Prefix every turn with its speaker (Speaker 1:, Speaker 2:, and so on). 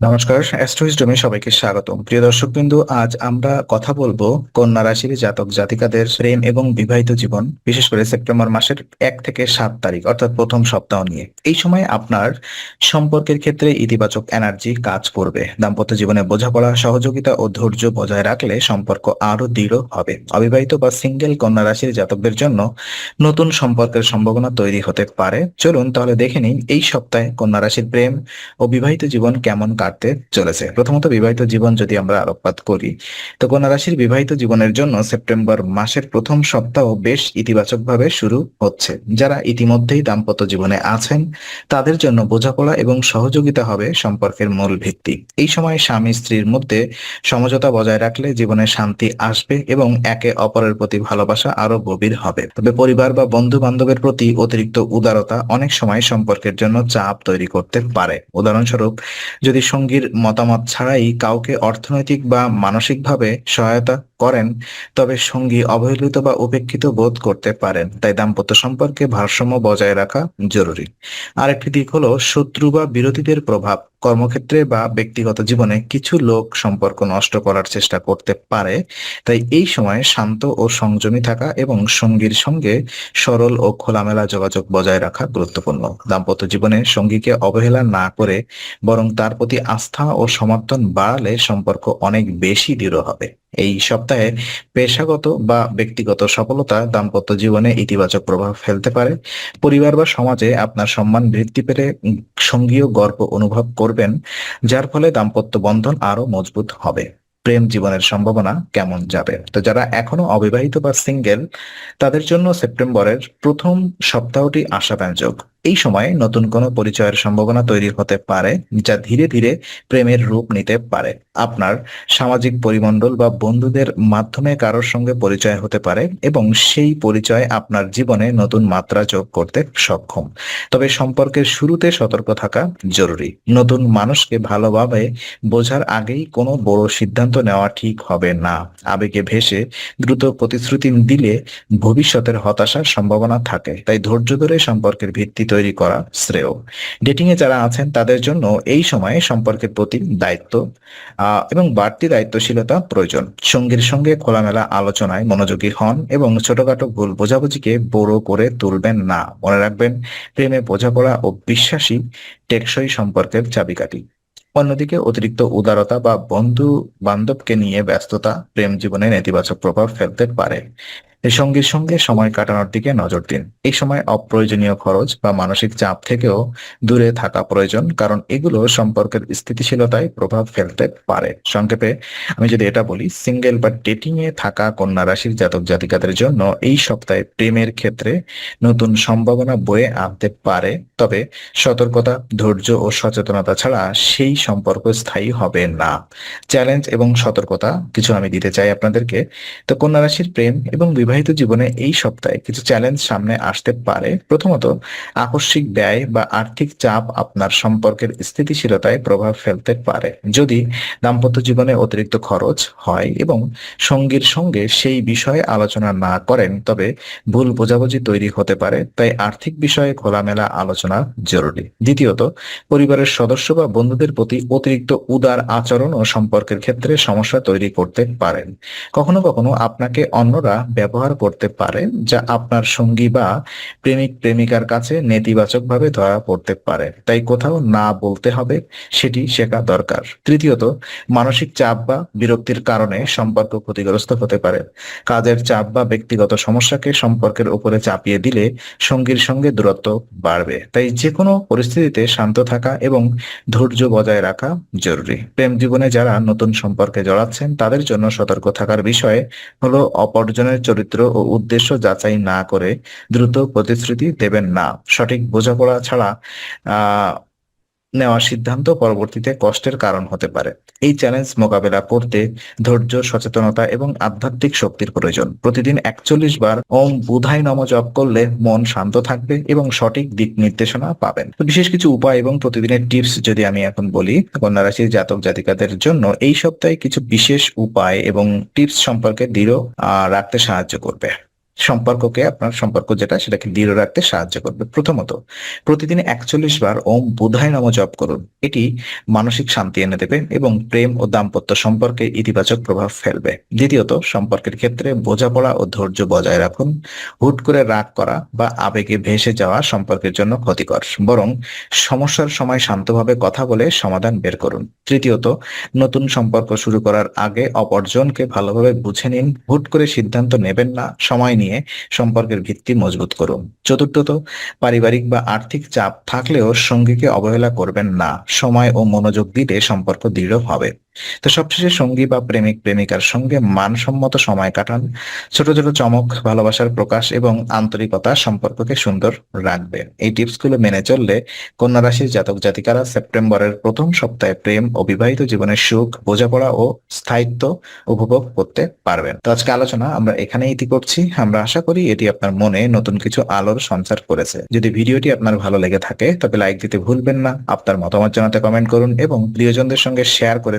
Speaker 1: নমস্কার, অ্যাস্ট্রোইজডমে সবাইকে স্বাগতম। প্রিয় দর্শকবিন্দু, আজ আমরা কথা বলব কন্যা রাশির জাতক জাতিকাদের প্রেম এবং বিবাহিত জীবন, বিশেষ করে সেপ্টেম্বর মাসের এক থেকে সাত তারিখ, অর্থাৎ প্রথম সপ্তাহ নিয়ে। এই সময় আপনার সম্পর্কের ক্ষেত্রে ইতিবাচক এনার্জি কাজ করবে। দাম্পত্য জীবনে বোঝাপড়া, সহযোগিতা ও ধৈর্য বজায় রাখলে সম্পর্ক আরও দৃঢ় হবে। অবিবাহিত বা সিঙ্গেল কন্যা রাশির জাতকদের জন্য নতুন সম্পর্কের সম্ভাবনা তৈরি হতে পারে। চলুন তাহলে দেখে নিন এই সপ্তাহে কন্যা রাশির প্রেম ও বিবাহিত জীবন কেমন কাটতে চলেছে। প্রথমত বিবাহিত জীবন যদি আমরা আলোকপাত করি, তো কন্যা রাশির বিবাহিত জীবনের জন্য সেপ্টেম্বর মাসের প্রথম সপ্তাহ বেশ ইতিবাচকভাবে শুরু হচ্ছে। যারা ইতিমধ্যেই দাম্পত্য জীবনে আছেন, তাদের জন্য বোঝাপড়া এবং সহযোগিতা হবে সম্পর্কের মূল ভিত্তি। এই সময় স্বামী স্ত্রীর মধ্যে সমঝোতা বজায় রাখলে জীবনে শান্তি আসবে এবং একে অপরের প্রতি ভালোবাসা আরও গভীর হবে। তবে পরিবার বা বন্ধু বান্ধবের প্রতি অতিরিক্ত উদারতা অনেক সময় সম্পর্কের জন্য চাপ তৈরি করতে পারে। উদাহরণস্বরূপ, যদি সঙ্গীর মতামত ছাড়াই কাউকে অর্থনৈতিক বা মানসিকভাবে সহায়তা করেন, তবে সঙ্গী অবহেলিত বা উপেক্ষিত বোধ করতে পারেন, তাই দাম্পত্য সম্পর্কে ভারসাম্য বজায় রাখা জরুরি। আরেকটি দিক হলো শত্রু বা বিরোধীদের প্রভাব। কর্মক্ষেত্রে বা ব্যক্তিগত জীবনে কিছু লোক সম্পর্ক নষ্ট করার চেষ্টা করতে পারে। তাই এই সময় শান্ত ও সংযমী থাকা এবং সঙ্গীর সঙ্গে সরল ও খোলামেলা যোগাযোগ বজায় রাখা গুরুত্বপূর্ণ। দাম্পত্য জীবনে সঙ্গীকে অবহেলা না করে বরং তার প্রতি আস্থা ও সমর্থন বাড়ালে সম্পর্ক অনেক বেশি দৃঢ় হবে। এই সপ্তাহে পেশাগত বা ব্যক্তিগত সফলতা দাম্পত্য জীবনে ইতিবাচক প্রভাব ফেলতে পারে। পরিবার বা সমাজে আপনার সম্মান বৃদ্ধি পেলে সঙ্গীয় গর্ব অনুভব করবেন, যার ফলে দাম্পত্য বন্ধন আরও মজবুত হবে। প্রেম জীবনের সম্ভাবনা কেমন যাবে? তো যারা এখনও অবিবাহিত বা সিঙ্গেল, তাদের জন্য সেপ্টেম্বরের প্রথম সপ্তাহটি আশাব্যঞ্জক। এই সময়ে নতুন কোনো পরিচয়ের সম্ভাবনা তৈরি হতে পারে, যা ধীরে ধীরে প্রেমের রূপ নিতে পারে। আপনার সামাজিক পরিমণ্ডল বা বন্ধুদের মাধ্যমে কারোর সঙ্গে পরিচয় হতে পারে এবং সেই পরিচয় আপনার জীবনে নতুন মাত্রা যোগ করতে সক্ষম। তবে সম্পর্কের শুরুতে সতর্ক থাকা জরুরি। নতুন মানুষকে ভালোভাবে বোঝার আগেই কোনো বড় সিদ্ধান্ত নেওয়া ঠিক হবে না। আবেগে ভেসে দ্রুত প্রতিশ্রুতি দিলে ভবিষ্যতের হতাশার সম্ভাবনা থাকে। তাই ধৈর্য ধরে সম্পর্কের ভিত্তি তৈরি করা শ্রেয়। ডেটিং এ যারা আছেন, তাদের জন্য এই সময়ে সম্পর্কের প্রতি দায়িত্ব এবং বাড়তি দায়িত্বশীলতা প্রয়োজন। সঙ্গীর সঙ্গে খোলামেলা আলোচনায় মনোযোগী হন এবং ছোটখাটো ভুল বোঝাবুঝিকে বড় করে তুলবেন না। মনে রাখবেন, প্রেমে বোঝাপড়া ও বিশ্বাসী টেকসই সম্পর্কের চাবিকাঠি। অন্যদিকে অতিরিক্ত উদারতা বা বন্ধু বান্ধবকে নিয়ে ব্যস্ততা প্রেম জীবনে নেতিবাচক প্রভাব ফেলতে পারে। এই সঙ্গে সঙ্গে সময় কাটানোর দিকে নজর দিন। এই সময় অপ্রয়োজনীয় খরচ বা মানসিক চাপ থেকেও দূরে থাকা প্রয়োজন, কারণ এগুলো সম্পর্কের স্থিতিশীলতায় প্রভাব ফেলতে পারে। সংক্ষেপে আমি যদি এটা বলি, সিঙ্গেল বা ডেটিং এ থাকা কন্যা রাশির জাতক জাতিকাদের জন্য এই সপ্তাহে প্রেমের ক্ষেত্রে নতুন সম্ভাবনা বয়ে আনতে পারে, তবে সতর্কতা, ধৈর্য ও সচেতনতা ছাড়া সেই সম্পর্ক স্থায়ী হবে না। চ্যালেঞ্জ এবং সতর্কতা কিছু আমি দিতে চাই আপনাদেরকে। তো কন্যা রাশির প্রেম এবং বিবাহিত জীবনে এই সপ্তাহে কিছু চ্যালেঞ্জ সামনে আসতে পারে। প্রথমত, আকস্মিক ব্যয় বা আর্থিক চাপ আপনার সম্পর্কের স্থিতিশীলতায় প্রভাব ফেলতে পারে। যদি দাম্পত্য জীবনে অতিরিক্ত খরচ হয় এবং সঙ্গীর সঙ্গে সেই বিষয়ে আলোচনা না করেন, তবে ভুল বোঝাবুঝি তৈরি হতে পারে, তাই আর্থিক বিষয়ে খোলামেলা আলোচনা জরুরি। দ্বিতীয়ত, পরিবারের সদস্য বা বন্ধুদের প্রতি অতিরিক্ত উদার আচরণ ও সম্পর্কের ক্ষেত্রে সমস্যা তৈরি করতে পারেন। কখনো কখনো আপনাকে অন্যরা ব্যবহার করতে পারে যা আপনার সঙ্গী বা প্রেমিক, প্রেমিকার কাছে নেতিবাচকভাবে ধরা পড়তে পারে। তাই কোথাও না বলতে হবে, সেটি শেখা দরকার। তৃতীয়ত, মানসিক চাপ বা বিরক্তির কারণে সম্পর্ক ক্ষতিগ্রস্ত হতে পারে। কাজের চাপ বা ব্যক্তিগত সমস্যাকে সম্পর্কের উপরে চাপিয়ে দিলে সঙ্গীর সঙ্গে দূরত্ব বাড়বে। তাই যে কোনো পরিস্থিতিতে শান্ত থাকা এবং ধৈর্য বজায় রাখা জরুরি। প্রেম জীবনে যারা নতুন সম্পর্কে জড়াচ্ছেন, তাদের জন্য সতর্ক থাকার বিষয় হলো অপরজনের চরিত্র ও উদ্দেশ্য যাচাই না করে দ্রুত প্রতিশ্রুতি দেবেন না। সঠিক বোঝাপড়া ছাড়া আহ নেওয়া সিদ্ধান্ত পরবর্তীতে কষ্টের কারণ হতে পারে। এই চ্যালেঞ্জ মোকাবেলা করতে ধৈর্য, সচেতনতা এবং আধ্যাত্মিক শক্তির প্রয়োজন। প্রতিদিন একচল্লিশ বার ওম বুধাই নম জপ করলে মন শান্ত থাকবে এবং সঠিক দিক নির্দেশনা পাবেন। তো বিশেষ কিছু উপায় এবং প্রতিদিনের টিপস যদি আমি এখন বলি কন্যা রাশির জাতক জাতিকাদের জন্য এই সপ্তাহে কিছু বিশেষ উপায় এবং টিপস সম্পর্কে দৃঢ় রাখতে সাহায্য করবে। সম্পর্ককে, আপনার সম্পর্ক যেটা, সেটাকে দৃঢ় রাখতে সাহায্য করবে। প্রথমত, প্রতিদিন একচল্লিশ বার ওম বুধায় নম জপ করুন। এটি মানসিক শান্তি এনে দেবে এবং প্রেম ও দাম্পত্য সম্পর্কে ইতিবাচক প্রভাব ফেলবে। দ্বিতীয়ত, সম্পর্কের ক্ষেত্রে বোঝাপড়া ও ধৈর্য বজায় রাখুন। হুট করে রাগ করা বা আবেগে ভেসে যাওয়া সম্পর্কের জন্য ক্ষতিকর। বরং সমস্যার সময় শান্তভাবে কথা বলে সমাধান বের করুন। তৃতীয়ত, নতুন সম্পর্ক শুরু করার আগে অপরজনকে ভালোভাবে বুঝে নিন। হুট করে সিদ্ধান্ত নেবেন না। সময় নিয়ে সম্পর্কের ভিত্তি মজবুত করুন। চতুর্থত, পারিবারিক বা আর্থিক চাপ থাকলেও সঙ্গীকে অবহেলা করবেন না। সময় ও মনোযোগ দিলে সম্পর্ক দৃঢ় হবে। তো সবশেষে সঙ্গী বা প্রেমিক, প্রেমিকার সঙ্গে মানসম্মত সময় কাটান। ছোট ছোট চমক, ভালোবাসার প্রকাশ এবং আন্তরিকতা সম্পর্ককে সুন্দর রাখবে। এই টিপসগুলো মেনে চললে কন্যা রাশির জাতক জাতিকারা সেপ্টেম্বরের প্রথম সপ্তাহে প্রেম ও বিবাহিত জীবনের সুখ, বোঝাপড়া ও স্থায়িত্ব উপভোগ করতে পারবেন। তো আজকে আলোচনা আমরা এখানে ইতি করছি। আমরা আশা করি এটি আপনার মনে নতুন কিছু আলোর সঞ্চার করেছে। যদি ভিডিওটি আপনার ভালো লেগে থাকে, তবে লাইক দিতে ভুলবেন না। আপনার মতামত জানাতে কমেন্ট করুন এবং প্রিয়জনদের সঙ্গে শেয়ার করে